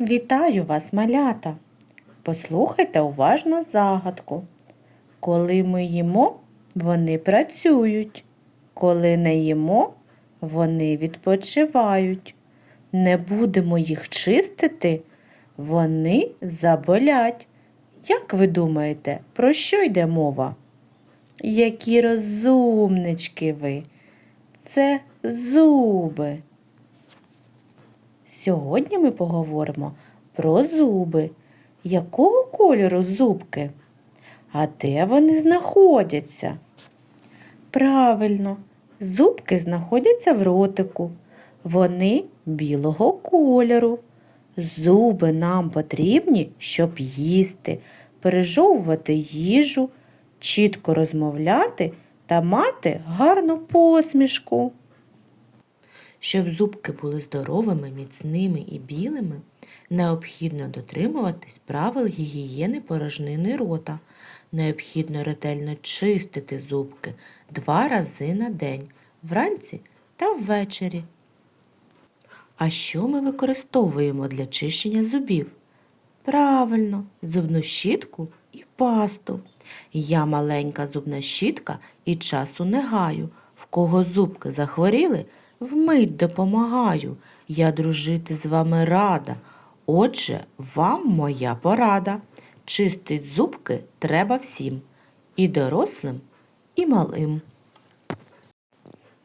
Вітаю вас, малята! Послухайте уважно загадку. Коли ми їмо, вони працюють. Коли не їмо, вони відпочивають. Не будемо їх чистити, вони заболять. Як ви думаєте, про що йде мова? Які розумнички ви! Це зуби. Сьогодні ми поговоримо про зуби. Якого кольору зубки? А де вони знаходяться? Правильно, зубки знаходяться в ротику. Вони білого кольору. Зуби нам потрібні, щоб їсти, пережовувати їжу, чітко розмовляти та мати гарну посмішку. Щоб зубки були здоровими, міцними і білими, необхідно дотримуватись правил гігієни порожнини рота. Необхідно ретельно чистити зубки два рази на день вранці та ввечері. А що ми використовуємо для чищення зубів? Правильно, зубну щітку і пасту. Я маленька зубна щітка і часу не гаю. В кого зубки захворіли, вмить допомагаю. Я дружити з вами рада. Отже, вам моя порада. Чистить зубки треба всім, і дорослим, і малим.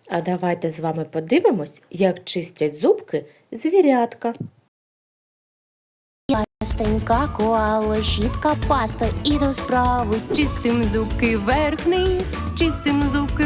А давайте з вами подивимось, як чистять зубки звірятка. Стенька, коала, щітка, паста і до справи. Чистим зубки вверх-вниз, чистим зубки.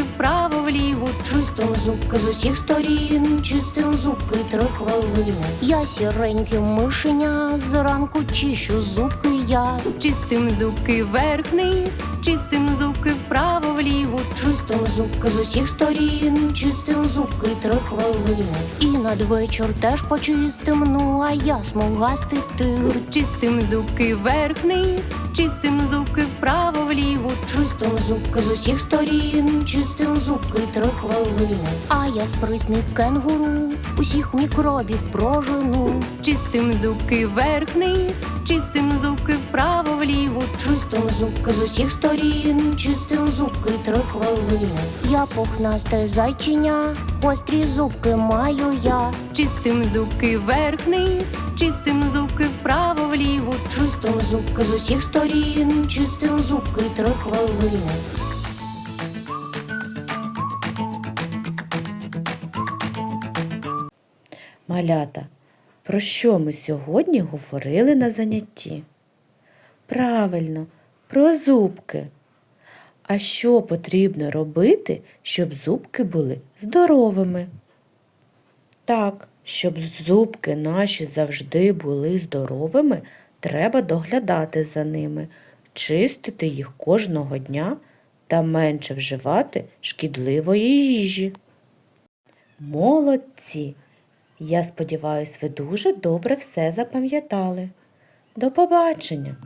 Чистим зубки з усіх сторін, чистим зубки три хвилини. Я сіреньке мишеня, зранку чищу зубки я. Чистим зубки вверх-вниз, чистим зубки вправо-вліво. Чистим зубки з усіх сторін, чистим зубки три хвилини. І надвечір теж почистим, ну а я смугастий тигр. Чистим зубки вверх-вниз, чистим зубки вправо-вліво. Чистим зубки з усіх сторін, чистим зубки три хвилини. А я спритний кенгуру, усіх мікробів прожену. Чистим зубки вверх-вниз, чистим зубки вправо-вліво. Чистим зубки з усіх сторін, чистим зубки три хвилини. Я пухнасте зайчиня, гострі зубки маю я. Чистим зубки вверх-вниз, чистим зубки вправо-вліво. Чистим зубки з усіх сторін, чистим зубки три хвилини. Малята, про що ми сьогодні говорили на занятті? Правильно, про зубки. А що потрібно робити, щоб зубки були здоровими? Так, щоб зубки наші завжди були здоровими, треба доглядати за ними, чистити їх кожного дня та менше вживати шкідливої їжі. Молодці! Я сподіваюсь, ви дуже добре все запам'ятали. До побачення!